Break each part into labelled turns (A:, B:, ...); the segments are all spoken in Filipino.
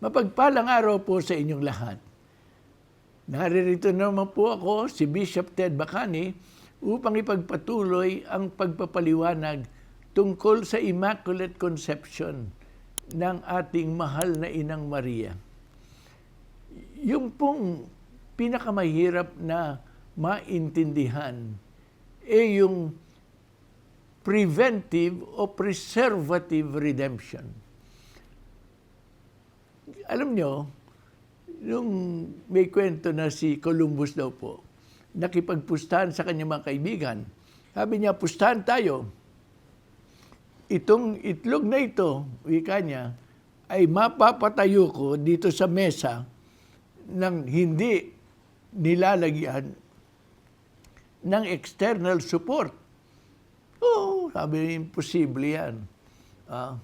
A: Mapagpalang araw po sa inyong lahat. Naririto naman po ako, si Bishop Ted Bacani, upang ipagpatuloy ang pagpapaliwanag tungkol sa Immaculate Conception ng ating mahal na Inang Maria. Yung pong pinakamahirap na maintindihan eh yung preventive o preservative redemption. Alam nyo, nung may kwento na si Columbus daw po, nakipagpustahan sa kanyang mga kaibigan. Sabi niya, pustahan tayo. Itong itlog na ito, wika niya, ay mapapatayo ko dito sa mesa ng hindi nilalagyan ng external support. Oo, sabi niya, imposible yan. Ah,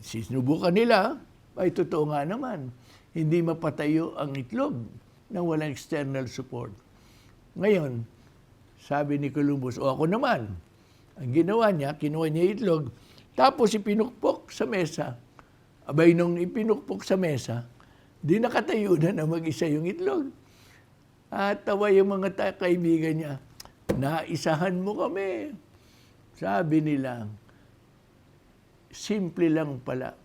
A: sinubukan nila, ay totoo nga naman. Hindi mapatayo ang itlog nang walang external support. Ngayon, sabi ni Columbus, o ako naman, ang ginawa niya, kinuha niya itlog, tapos ipinukpok sa mesa. Abay, nung ipinukpok sa mesa, di nakatayo na na mag-isa yung itlog. At tawa yung mga ta- kaibigan niya, naisahan mo kami. Sabi nila, simple lang pala.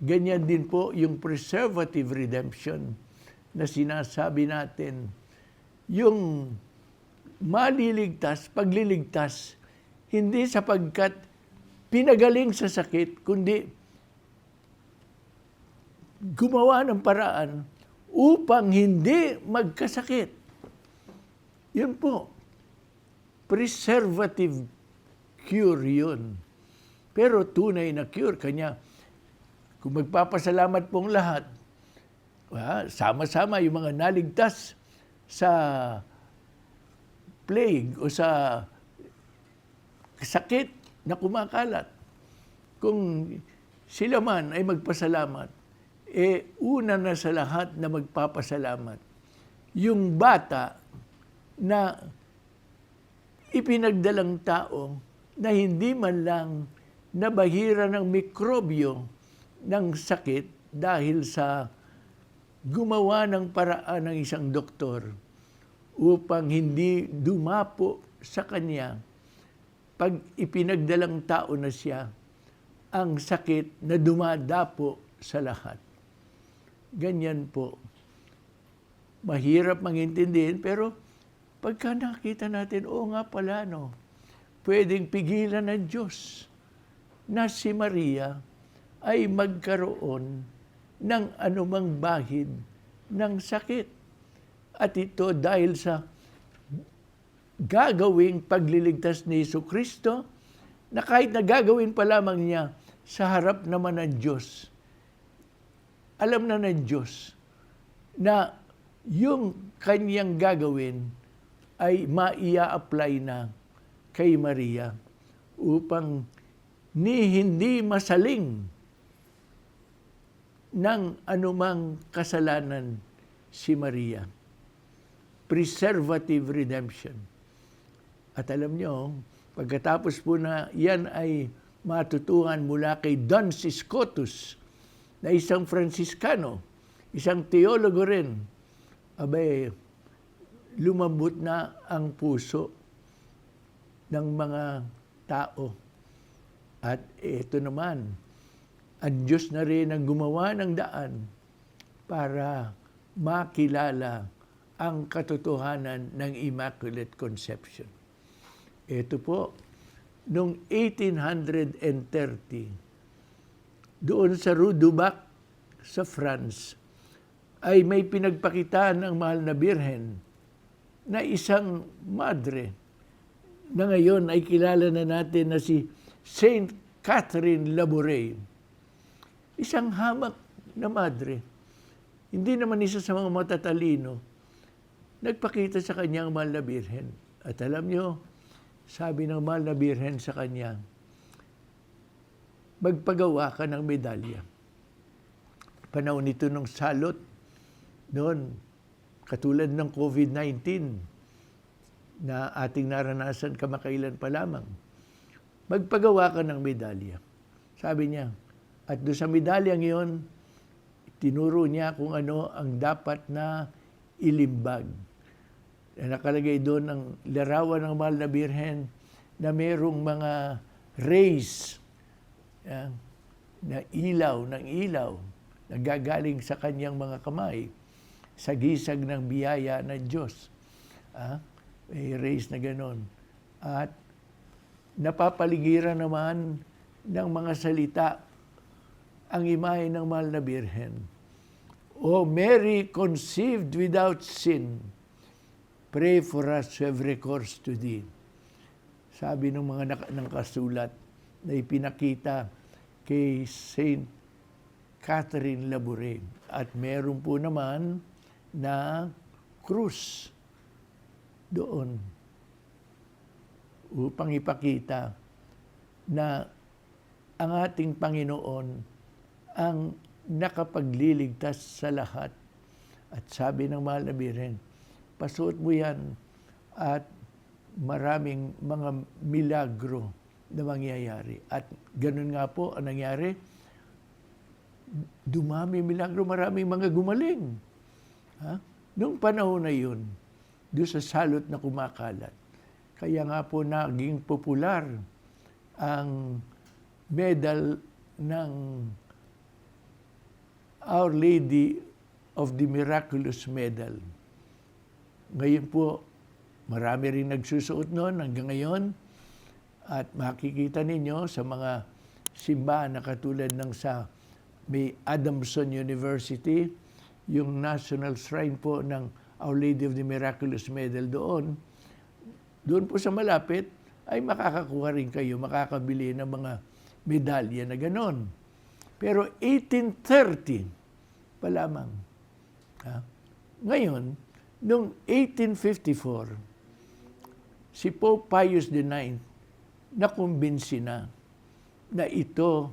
A: Ganyan din po yung preservative redemption na sinasabi natin. Yung maliligtas, pagliligtas, hindi sapagkat pinagaling sa sakit, kundi gumawa ng paraan upang hindi magkasakit. Yun po. Preservative cure yun. Pero tunay na cure, kanya, kung magpapasalamat pong lahat, ah, sama-sama yung mga naligtas sa plague o sa sakit na kumakalat. Kung sila man ay magpasalamat, eh una na sa lahat na magpapasalamat. Yung bata na ipinagdalang tao na hindi man lang nabahira ng mikrobyo ng sakit dahil sa gumawa ng paraan ng isang doktor upang hindi dumapo sa kanya pag ipinagdalang tao na siya ang sakit na dumadapo sa lahat. Ganyan po. Mahirap mangintindihin, pero pagka nakita natin, oo nga pala, no, pwedeng pigilan ng Diyos na si Maria ay magkaroon ng anumang bahid ng sakit. At ito dahil sa gagawing pagliligtas ni Yesu Kristo na kahit na gagawin pa lamang niya sa harap naman ng Diyos, alam na ng Diyos na yung kanyang gagawin ay maia-apply na kay Maria upang ni hindi masaling ng anumang kasalanan si Maria. Preservative redemption. At alam nyo, pagkatapos po na yan ay matutuhan mula kay Duns Scotus, na isang Franciscano, isang teologo rin, abay, lumambot na ang puso ng mga tao. At ito naman, ang Diyos na rin ang gumawa ng daan para makilala ang katotohanan ng Immaculate Conception. Ito po, noong 1830, doon sa Rue du sa France, ay may pinagpakitaan ng mahal na birhen na isang madre na ngayon ay kilala na natin na si Saint Catherine Labouré. Isang hamak na madre. Hindi naman isa sa mga matatalino. Nagpakita sa kanya ang mahal na birhen. At alam nyo, sabi ng mahal na birhen sa kanya, magpagawa ka ng medalya. Panahon nito ng salot, noon, katulad ng COVID-19 na ating naranasan kamakailan pa lamang, magpagawa ka ng medalya. Sabi niya, at doon sa medalyang iyon, tinuro niya kung ano ang dapat na ilimbag. Na nakalagay doon ang larawan ng mahal na birhen na mayroong mga rays yan, na ilaw ng ilaw na gagaling sa kanyang mga kamay sa gisag ng biyaya ng Diyos. Ah, may rays na ganon. At napapaligiran naman ng mga salita ang imahe ng mahal na birhen. O Mary conceived without sin, pray for us who have recourse to thee. Sabi ng mga nak- ng kasulat na ipinakita kay Saint Catherine Labouré. At meron po naman na krus doon upang ipakita na ang ating Panginoon ang nakapagliligtas sa lahat. At sabi ng mahal na Birhen, pasuot mo yan at maraming mga milagro na mangyayari. At ganun nga po ang nangyari. Dumami milagro, maraming mga gumaling. Ha? Noong panahon na yun, doon sa salot na kumakalat, kaya nga po naging popular ang medal ng Our Lady of the Miraculous Medal. Ngayon po, marami rin nagsusuot noon hanggang ngayon. At makikita ninyo sa mga simbahan na katulad ng sa may Adamson University, yung National Shrine po ng Our Lady of the Miraculous Medal doon. Doon po sa malapit ay makakakuha rin kayo, makakabili ng mga medalya na ganon. Pero 1830 pa lamang. Ha? Ngayon, noong 1854, si Pope Pius IX nakumbinsi na na ito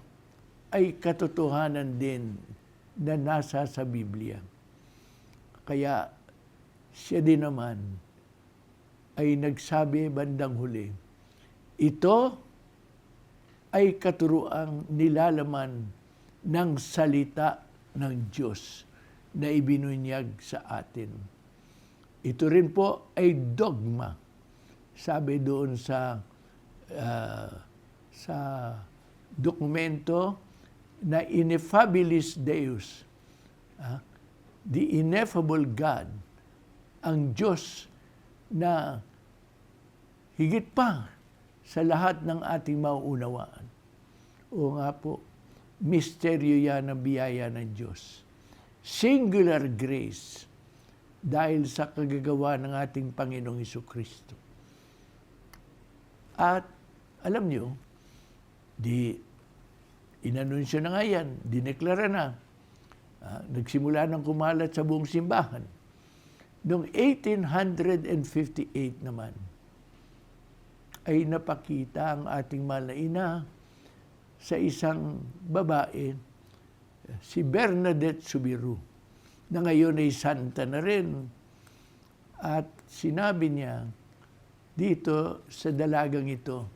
A: ay katotohanan din na nasa sa Biblia. Kaya siya din naman ay nagsabi bandang huli, ito ay katuruang nilalaman ng salita ng Diyos na ibinunyag sa atin. Ito rin po ay dogma. Sabi doon sa ah, sa dokumento na Ineffabilis Deus, ah, the ineffable God, ang Diyos na higit pa sa lahat ng ating mauunawaan. O nga po, misteryo yan ng biyaya ng Diyos. Singular grace dahil sa kagagawa ng ating Panginoong Iso Kristo. At alam nyo, di inanunsyo na nga yan, dineklara na. Ah, nagsimula ng kumalat sa buong simbahan. Noong 1858 naman, ay napakita ang ating mahal na ina sa isang babae, si Bernadette Subiru, na ngayon ay santa na rin. At sinabi niya dito sa dalagang ito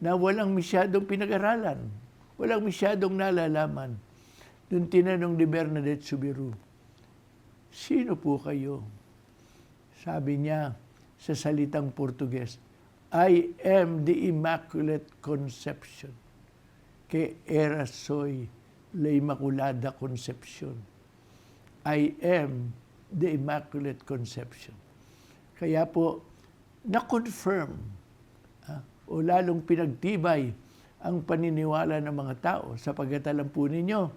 A: na walang masyadong pinag-aralan, walang masyadong nalalaman. Nung tinanong ni Bernadette Subiru, sino po kayo? Sabi niya sa salitang Portuges, I am the Immaculate Conception. Que era soy la Immaculada Conception. I am the Immaculate Conception. Kaya po, na-confirm ah, o lalong pinagtibay ang paniniwala ng mga tao sapagkat alam po ninyo,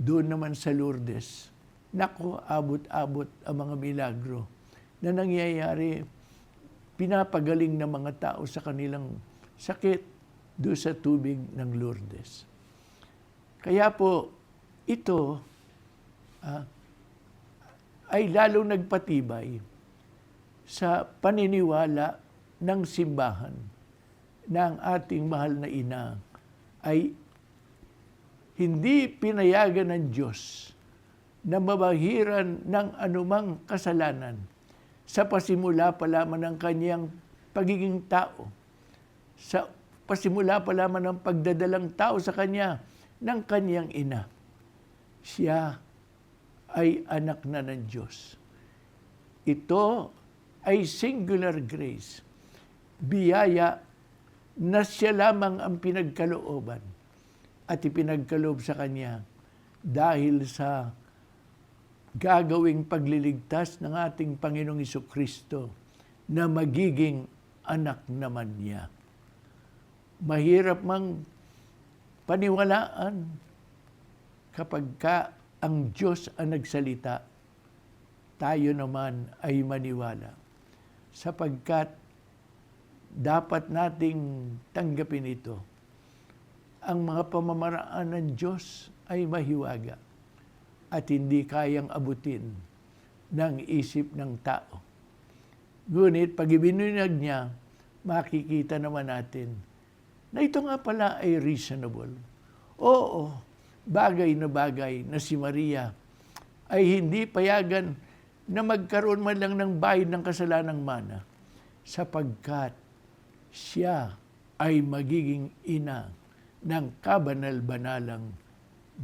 A: doon naman sa Lourdes, nako, abot-abot ang mga milagro na nangyayari, pinapagaling ng mga tao sa kanilang sakit doon sa tubig ng Lourdes. Kaya po, ito ah, ay lalong nagpatibay sa paniniwala ng simbahan na ang ating mahal na ina ay hindi pinayagan ng Diyos na mabahiran ng anumang kasalanan sa pasimula pa lamang ng kanyang pagiging tao, sa pasimula pa lamang ng pagdadalang tao sa kanya ng kanyang ina. siya ay anak na ng Diyos. Ito ay singular grace, biyaya na siya lamang ang pinagkalooban at ipinagkaloob sa Kanya dahil sa gagawing pagliligtas ng ating Panginoong Iso Kristo na magiging anak naman niya. Mahirap mang paniwalaan kapag ka ang Diyos ang nagsalita, tayo naman ay maniwala. Sapagkat dapat nating tanggapin ito. Ang mga pamamaraan ng Diyos ay mahiwaga at hindi kayang abutin ng isip ng tao. Ngunit pag ibinunag niya, makikita naman natin na ito nga pala ay reasonable. Oo, bagay na bagay na si Maria ay hindi payagan na magkaroon man lang ng bayad ng kasalanang mana sapagkat siya ay magiging ina ng kabanal-banalang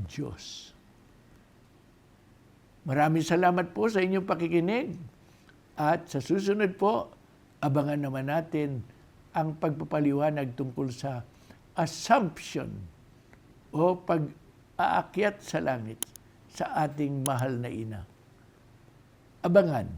A: Diyos. Maraming salamat po sa inyong pakikinig. At sa susunod po, abangan naman natin ang pagpapaliwanag tungkol sa assumption o pag-aakyat sa langit sa ating mahal na ina. Abangan.